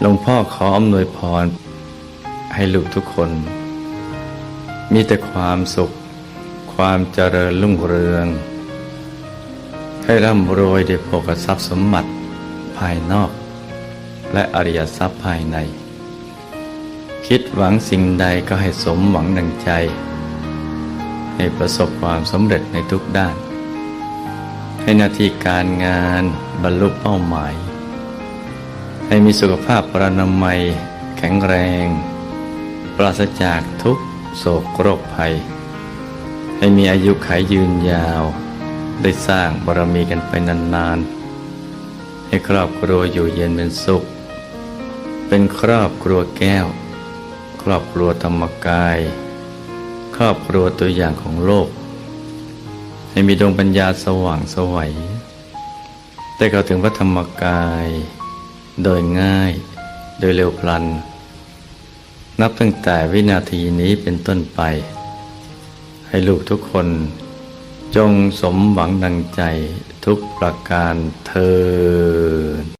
หลวงพ่อขออำนวยพร ให้ลูกทุกคน มีแต่ความสุข ความเจริญรุ่งเรือง ให้ร่ำรวยด้วยโภคทรัพย์สมบัติภายนอก และอริยทรัพย์ภายใน คิดหวังสิ่งใดก็ให้สมหวังดังใจ ให้ประสบความสำเร็จในทุกด้าน ให้หน้าที่การงานบรรลุเป้าหมาย ให้มีสุขภาพปรานามัย แข็งแรง ปราศจากทุกโศกโรคภัย ให้มีอายุขายยืนยาว ได้สร้างบารมีกันไปนานๆ ให้ครอบครัวอยู่เย็นเป็นสุข เป็นครอบครัวแก้ว ครอบครัวธรรมกาย ครอบครัวตัวอย่างของโลก ให้มีดวงปัญญาสว่างสวัยได้เข้าถึงพระธรรมกาย โดยง่าย โดยเร็วพลัน นับตั้งแต่วินาทีนี้เป็นต้นไป ให้ลูกทุกคน จงสมหวังดังใจทุกประการเทอ